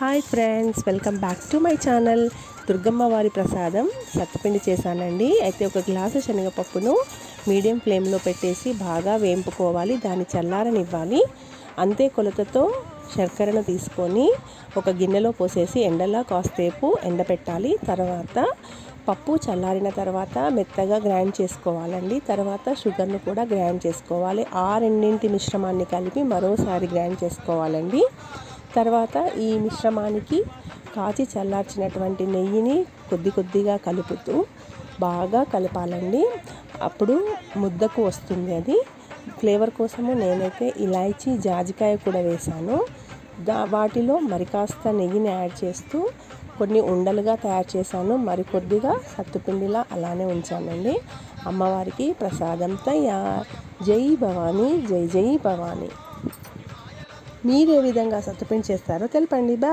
Hi friends welcome back to my channel Durgamma వారి ప్రసాదం. సత్తపిండి చేశానండి. అయితే ఒక గ్లాసు శనగపప్పును మీడియం ఫ్లేమ్లో పెట్టేసి బాగా వేంపుకోవాలి. దాన్ని చల్లారనివ్వాలి. అంతే కొలతతో శర్కరను తీసుకొని ఒక గిన్నెలో పోసేసి ఎండలా కాసేపు ఎండపెట్టాలి. తర్వాత పప్పు చల్లారిన తర్వాత మెత్తగా గ్రైండ్ చేసుకోవాలండి. తర్వాత షుగర్ను కూడా గ్రైండ్ చేసుకోవాలి. ఆ రెండింటి మిశ్రమాన్ని కలిపి మరోసారి గ్రైండ్ చేసుకోవాలండి. తర్వాత ఈ మిశ్రమానికి కాచి చల్లార్చినటువంటి నెయ్యిని కొద్ది కొద్దిగా కలుపుతూ బాగా కలపాలండి. అప్పుడు ముద్దకు వస్తుంది అది. ఫ్లేవర్ కోసము నేనైతే ఇలాచీ జాజికాయ కూడా వేశాను. దా వాటిలో మరి కాస్త నెయ్యిని యాడ్ చేస్తూ కొన్ని ఉండలుగా తయారు చేశాను. మరి కొద్దిగా సత్తుపిండిలా అలానే ఉంచానండి. అమ్మవారికి ప్రసాదం తయార్ జై భవానీ జై జై భవానీ. మీరు ఏ విధంగా సత్తుపిండి చేస్తారో తెలపండి. బా